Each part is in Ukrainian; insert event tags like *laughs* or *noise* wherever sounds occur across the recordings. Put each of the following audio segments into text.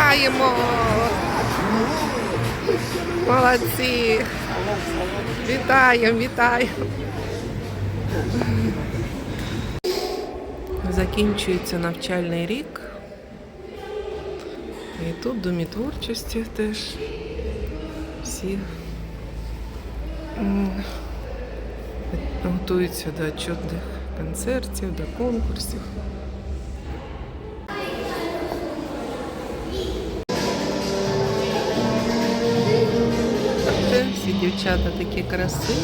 Вітаємо! Молодці! Вітаємо, вітаємо! Закінчується навчальний рік. І тут в домі творчості теж всі готуються до отчетних концертів, до конкурсів. Дівчата такі красиві.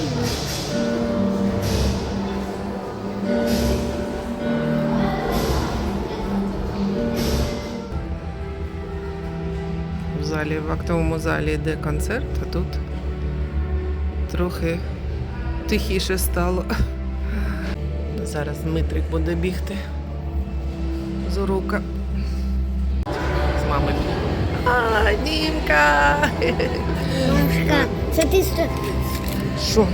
В залі, в актовому залі йде концерт, а тут трохи тихіше стало. Зараз Дмитрик буде бігти з урока. З мамою. А, Дімка! Мамушка, смотри, что... Що?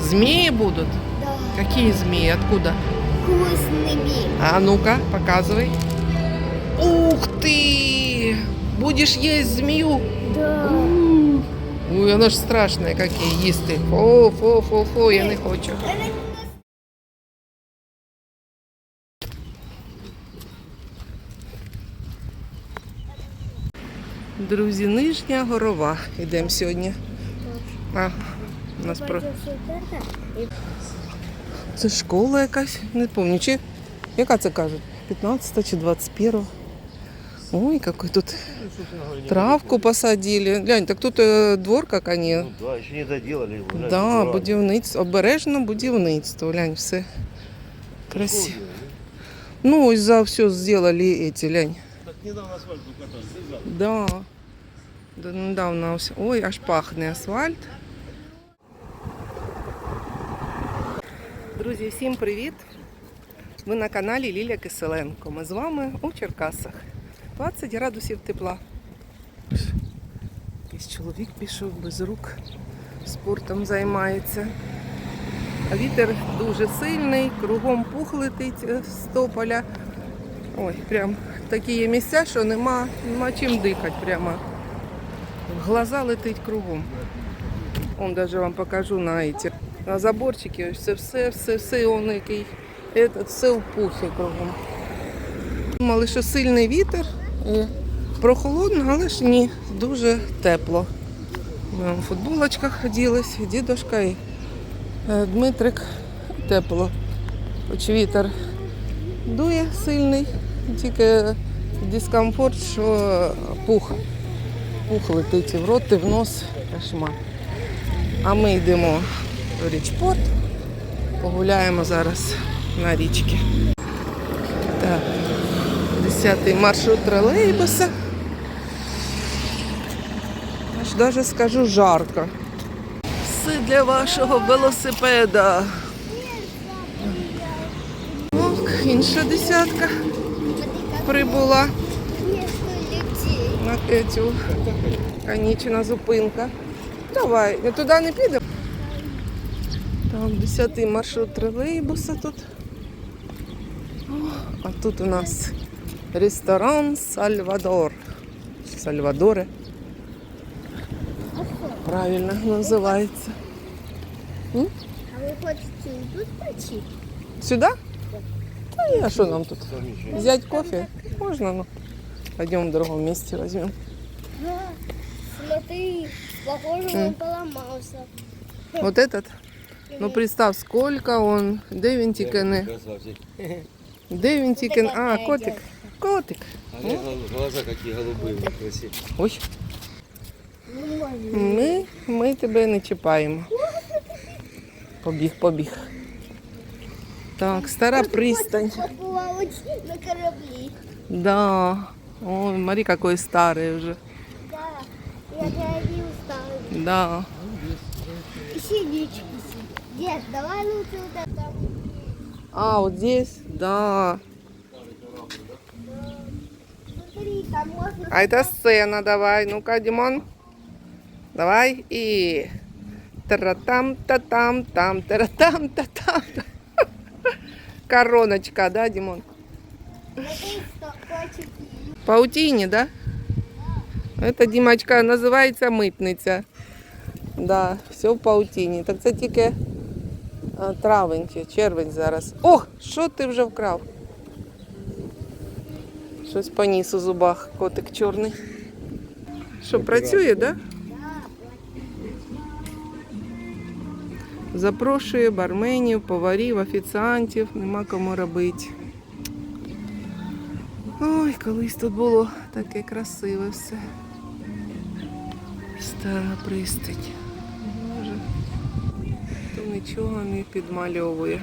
Змеи будут? Да, Какие змеи? Откуда? вкусными. А ну-ка, показывай. Ух ты! Будешь есть змею? Да. Ой, она ж страшная, какие їсти. Фу, фу, фу, фу, я не хочу. Друзі, нижня горова. Йдемо сьогодні. А, у нас про... Це школа якась, не пам'ятаю. Чи яка це кажуть? 15 чи 21? Ой, який тут травку посадили. Глянь, так тут двор, як вони. Ну да, еще не доделали Да, убирали. будівництво, обережно будівництво. Глянь, все красиво. Ну, ось за все сделали эти, глянь. Так недавно асфальт ребята. Да. Да, недавно ось. Ой, аж пахне асфальт. Друзі, всім привіт! Ви на каналі Лілія Киселенко. Ми з вами у Черкасах. 20 градусів тепла. Якийсь чоловік пішов без рук, спортом займається. А вітер дуже сильний, кругом пух летить з тополя. Ой, прям такі є місця, що нема, нема чим дихати прямо. В глаза летить кругом. Он даже вам покажу на эти. На заборчики, ось це все, все, все, он який. Этот, все в пухі кругом. Думали, що сильний вітер прохолодно, але ж ні, дуже тепло. Ми в футболочках оділись, і дідушка і е, Дмитрик тепло. Хоч вітер дує сильний, тільки дискомфорт, що пух. Пух летить і в рот, і в нос. Кошмар. А ми йдемо в річпорт, погуляємо зараз на річці. Так, 10-й маршрут тролейбуса. Аж даже скажу жарко. Все для вашого велосипеда. Ох, інша десятка прибула на цю конічна зупинка. Давай, туди не підемо. Там 10-й маршрут тролейбуса тут. А тут у нас ресторан Сальвадор. Сальвадоре. Правильно називається. А вы хотите и тут пойти? Сюди? Та ні, а що нам тут? Взять кофе? Можно, ну. Пойдем в другом месте возьмем. Да. Смотри, похоже, он поломался. Вот этот? Ну представь, сколько он. Де він тільки не. Красавчик. Де він тільки не. А, котик. Котик. А у него глаза какие голубые, красивые. Ой. Ми, ми тебе не чіпаємо. Побіг, побіг. Так, стара пристань. Поплавать на корабли. Да. Ой, смотри, какой старый уже. Да. Я не устал. Да. Синички. Дед, давай лучше вот это. А, вот здесь? Да. Смотри, там можно... А это сцена, давай. Ну-ка, Димон. Давай. И... Тара-там-та-там-там, тара-там-та-там. Короночка, да, Димон? Смотри, что котики. Паутине, да? Це, Дімочка, називається митниця. Да, все в паутіні. Так це тільки а, травень червень зараз. О, що ти вже вкрав? Щось поніс у зубах, котик чорний. Що, працює, так? Да? Запрошує барменів, поварів, офіціантів, нема кому робити. Ой, колись тут було таке красиве все. Стара пристать. Нічого не підмальовує.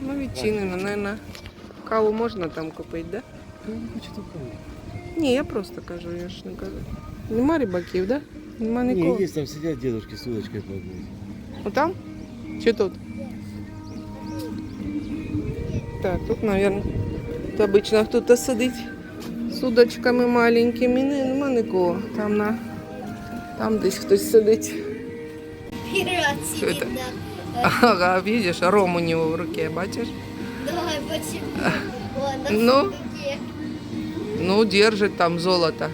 Ну, відчинено, наверное, каву можна там купити, да? Я не хочу такого. Ні, я просто кажу, я ж не кажу. Нема рибаків, да? Нема Не, нікого. есть там сидят дедушки с удочкой под Отам? Чи тут? Так, тут, мабуть, тут обично хтось сидить з удочками маленькими. Нема нікого. Там на там десь хтось сидить. Что это? *laughs* Ага, видиш, ром у нього в руке, бачиш? Давай, *laughs* Ну? Ну, держит там золото.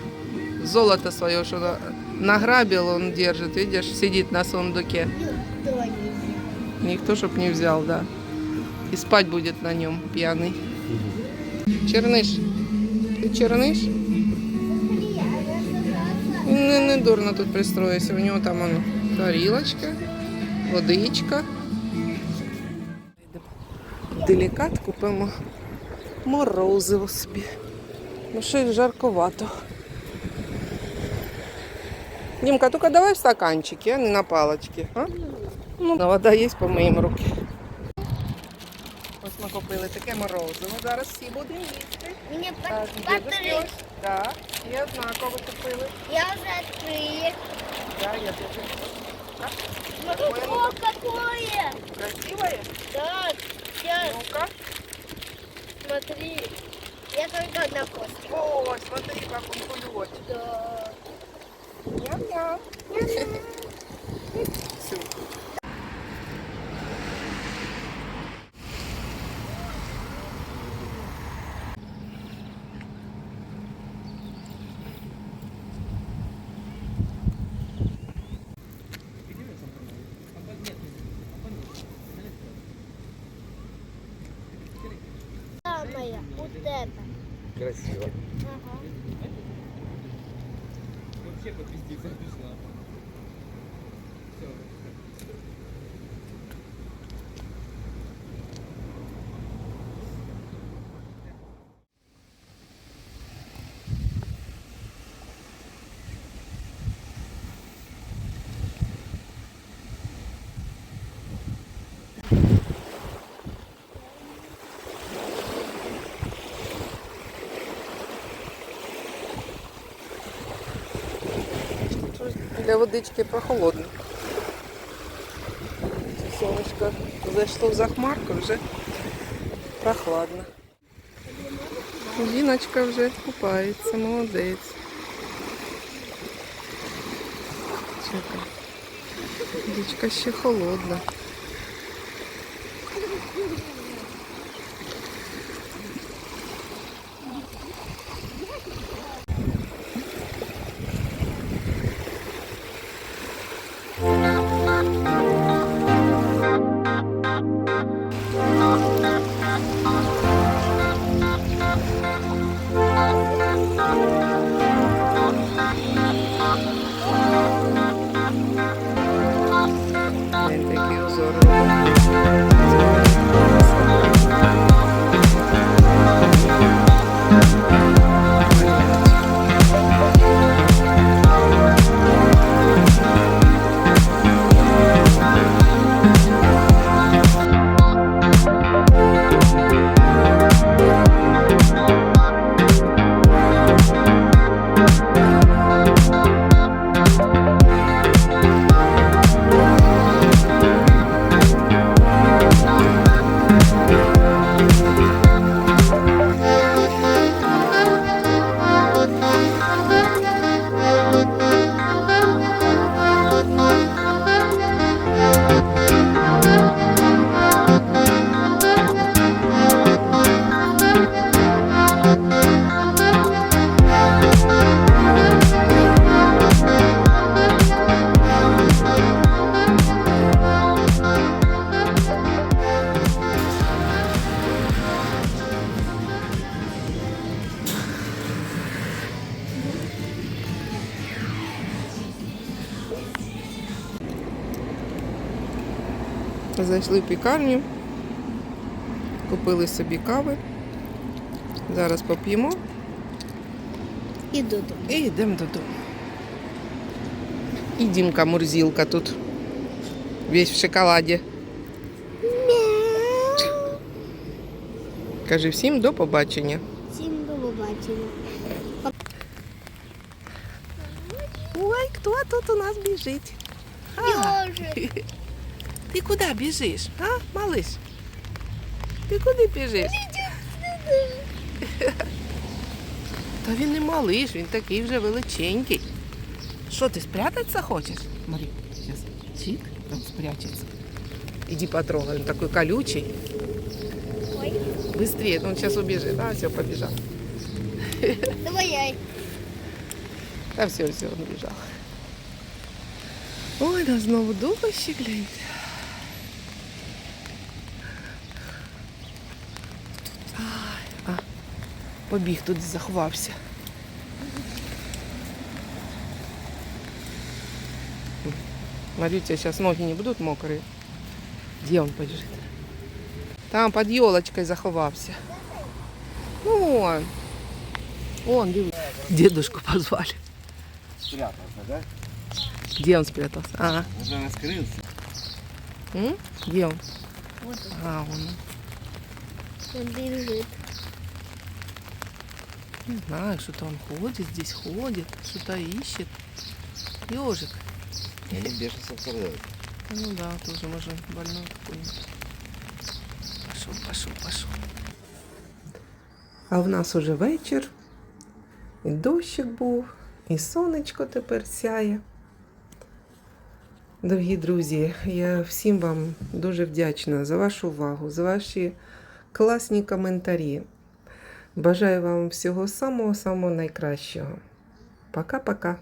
Золото свое, что на- награбил, он держит, видишь, сидит на сундуке. Никто не взял. Никто, чтоб не взял, да. И спать будет на нем пьяный. Черниш. Ти черниш? Він не, не дурно тут пристроївся. У нього там воно тарілочка, водичка. Делікат купимо морозиво собі. Ну щось жарковато. Дімка, тільки давай в стаканчики, а не на палочки. А? Ну, вода є по моїм руки. Ось ми купили таке морозиво. Зараз всі будемо їсти. Мне Так. Так, і однаково купили. Я уже открыла. Да, я теж. Молоко какое! Красивое? Да, сейчас, Ну-ка. смотри. Я только одна кость. О, смотри, как он кулет. Да. Ням-ням. Всё. Красиво. Вообще Ага. Щось Для водички прохолодно. Сонечко зайшло в захмарку, вже прохладно. Жіночка вже купається, молодець. Чекай. Водичка ще холодна. Зайшли в пікарню, купили собі кави. Зараз поп'ємо І додому. і йдемо додому. І Дімка Мурзілка тут. Весь в шоколаді. Кажи всім до побачення. Всім до побачення. Ой, хто тут у нас біжить? Йожик. *laughs* Ти куди біжиш? А, малиш? Ти куди біжиш? Та він не малиш, він такий вже величенький. Що, ти спрятатися хочеш? Марі, зараз чик, там спрячется. Иди потрогай, он такой колючий. Ой. Быстрее, он сейчас убежит. А, все, побежал. Давай я. Та все, все, он біжав. Ой, да знову дощик, гляньте. Побіг тут заховався. Марюся, сейчас ноги не будут мокрые. Где он побежит? Там под елочкой заховався. Ну, он. Он. Дедушку позвали. Спрятался, да? Где он спрятался? А, Уже раскрылся. м? где он? Вот он. А, он. Он бежит. Не знаю, что-то он ходит здесь, ходит, что-то ищет. Ежик. Я не бешенство второй. Ну да, тоже может больной какой-нибудь. Пошел, пошел, пошел. А в нас уже вечір. І дощик був, і сонечко тепер сяє. Дорогі друзі, я всім вам дуже вдячна за вашу увагу, за ваші класні коментарі. Бажаю вам всього самого-самого найкращого. Пока-пока.